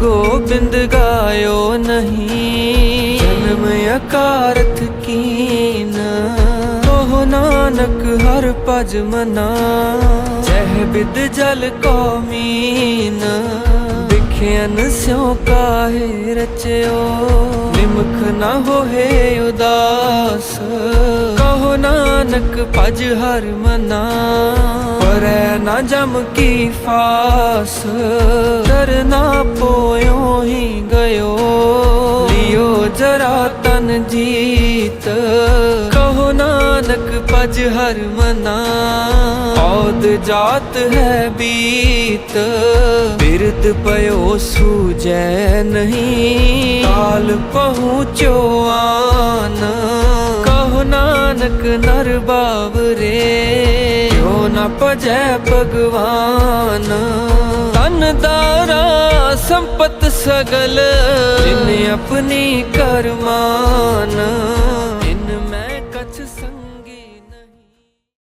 ਗੋਬਿੰਦ ਗਾਇਓ ਨਹੀਂ। ਜਨਮ ਅਕਾਰਥ ਕੀਨ। ਕਹੋ ਨਾਨਕ ਹਰ ਭਜ ਮਨਾ। ਜਹ ਬਿਦ ਜਲ ਕੋ ਮੀਨ। ਵਿਖਿਆਨ ਸਿਉ ਕਾਹੇ ਰਚਿਓ। ਨਿਮਖ ਨਾ ਹੋਏ ਉਦਾਸ। ਕਹੋ ਨਾਨਕ ਭਜ ਹਰ ਮਨਾ। ਪਰੈ ਨਾ ਜਮ ਕੀ ਫਾਸ। ਕਰਨਾ ਪੋਇਓ ਹੀ ਗਇਓ। ਲਿਓ ਜਰਾ ਤਨ ਜੀਤ। ਕਹੋ ਨਾਨਕ ਭਜ ਹਰ ਮਨਾ। ਔਦ ਜਾਤ ਹੈ ਬੀਤ। ਬਿਰਦ ਪਇਓ ਸੂਜੈ ਨਹੀਂ। ਕਾਲ ਪਹੁੰਚੋ ਆਨ ਕਹੋ ਨਾਨਕ ਨਰ ਬਾਵਰੇ। ਕਿਉ ਭਜੈ ਭਗਵਾਨ। ਤਨ ਦਾਰਾ ਸੰਪਤ ਸਗਲ ਜਿਨ ਆਪਣੀ ਕਰਮਾਨ।